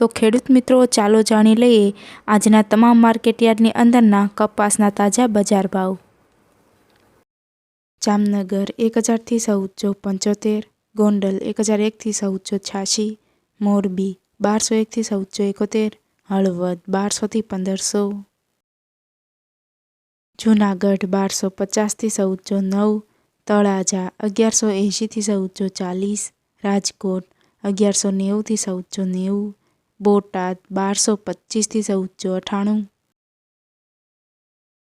તો ખેડૂત મિત્રો, ચાલો જાણી લઈએ આજના તમામ માર્કેટયાર્ડની અંદરના કપાસના તાજા બજાર ભાવ. જામનગર એક હજારથી ચૌદસો પંચોતેર, ગોંડલ એક હજાર એકથી ચૌદસો છ્યાસી, મોરબી બારસો એકથી ચૌદસો એકોતેર, હળવદ બારસોથી પંદરસો, જૂનાગઢ બારસો પચાસથી ચૌદસો નવ, તળાજા અગિયારસો એંશીથી ચૌદસો ચાલીસ, રાજકોટ અગિયારસો નેવુંથી ચૌદસો નેવું બોટાદ, બારસો પચીસથી ચૌદસો અઠ્ઠાણું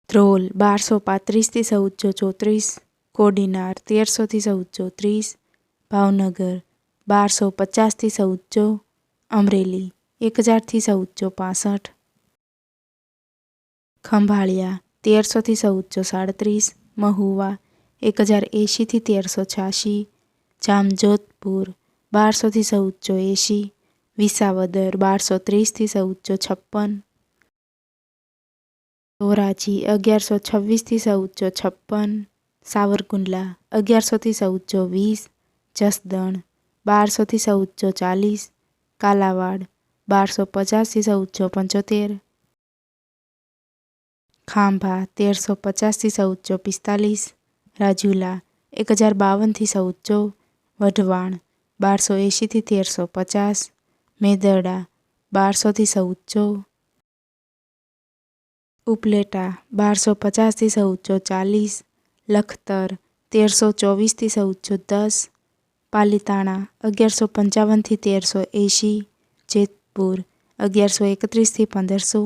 ધ્રોલ, બારસો પાંત્રીસથી ચૌદસો ચોત્રીસ. કોડીનાર, તેરસોથી ચૌદસો ત્રીસ. ભાવનગર, બારસો પચાસથી ચૌદસો. અમરેલી એક હજારથી ચૌદસો પાસઠ. ખંભાળિયા, તેરસોથી ચૌદસો સાડત્રીસ. મહુવા એક હજાર એંશીથી તેરસો છ્યાસી જામજોધપુર, બારસોથી ચૌદસો એંશી. વિસાવદર બારસો ત્રીસથી ચૌદસો છપ્પન. ધોરાજી અગિયારસો છવ્વીસથી ચૌદસો છપ્પન. સાવરકુંડલા અગિયારસોથી ચૌદસો વીસ. જસદણ બારસોથી ચૌદસો ચાલીસ. કાલાવાડ બારસો પચાસથી ચૌદસો પંચોતેર. ખાંભા તેરસો પચાસથી ચૌદસો પિસ્તાલીસ. રાજુલા એક હજાર બાવનથી ચૌદસો. વઢવાણ બારસો એંશીથી તેરસો પચાસ. મેદરડા, બારસોથી ચૌદસો ઉપલેટા બારસો પચાસથી ચૌદસો ચાલીસ, લખતર તેરસો ચોવીસથી ચૌદસો દસ, પાલીતાણા અગિયારસો પંચાવનથી તેરસો એંશી જેતપુર અગિયારસો એકત્રીસથી પંદરસો,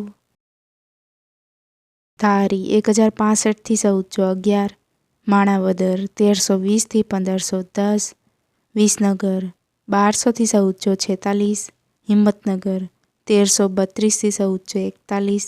ધારી એક હજાર પાસઠથી ચૌદસો અગિયાર, માણાવદર તેરસો વીસથી પંદરસો દસ, વિસનગર, બારસોથી ચૌદસો છેતાલીસ હિંમતનગર તેરસો બત્રીસથી ચૌદસો એકતાલીસ.